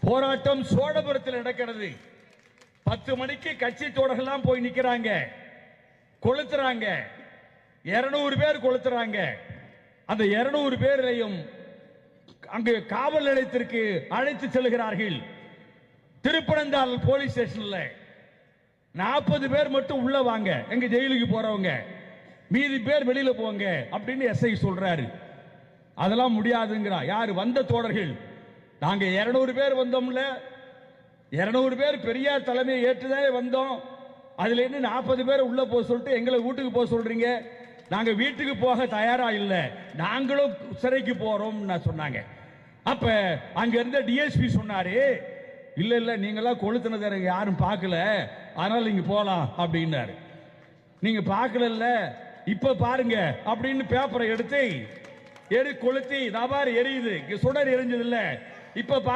போராட்டம் சோழபுரத்தில் நடக்கிறது. பத்து மணிக்கு கட்சி தோடர்கள்லாம் போய் நிக்கிறாங்க. கொளுத்துறாங்க. இருநூறு பேர் கொளுத்துறாங்க. அந்த இருநூறு பேரையும் அங்கு காவல் நிலையத்திற்கு அழைத்து செல்கிறார்கள். திருப்பனந்தாள் போலீஸ் ஸ்டேஷன்ல. நாற்பது பேர் மட்டும் உள்ள வாங்க. எங்க ஜெயிலுக்கு போறவங்க. மீதி பேர் வெளியில போங்க அப்படின்னு எஸ்ஐ சொல்றாரு. அதெல்லாம் முடியாதுங்கிறா. யாரு? வந்த தோழர்கள். நாங்க 200 பேர் வந்தோம்ல. 200 பேர் பெரியார் தலைமையை ஏற்றுதான் வந்தோம். அதுல இருந்து நாற்பது பேர் உள்ள போக சொல்லிட்டு எங்களை வீட்டுக்கு போக சொல்றீங்க. நாங்க வீட்டுக்கு போக தயாரா இல்லை. நாங்களும் சிறைக்கு போறோம் நான் சொன்னாங்க. அப்ப அங்க இருந்த டிஎஸ்பி சொன்னாரு இல்ல இல்ல நீங்களாம் கொளுத்துனதை எனக்கு யாரும் பார்க்கல. அதனால நீங்க போலாம் அப்படின்னாரு. நீங்க பார்க்கல இப்ப பாருங்க அப்படின்னு பேப்பரை எடுத்து எரி கொளுத்தி நான் பாரு எரியுது. சுடர் எரிஞ்சது இல்லை இப்ப பா-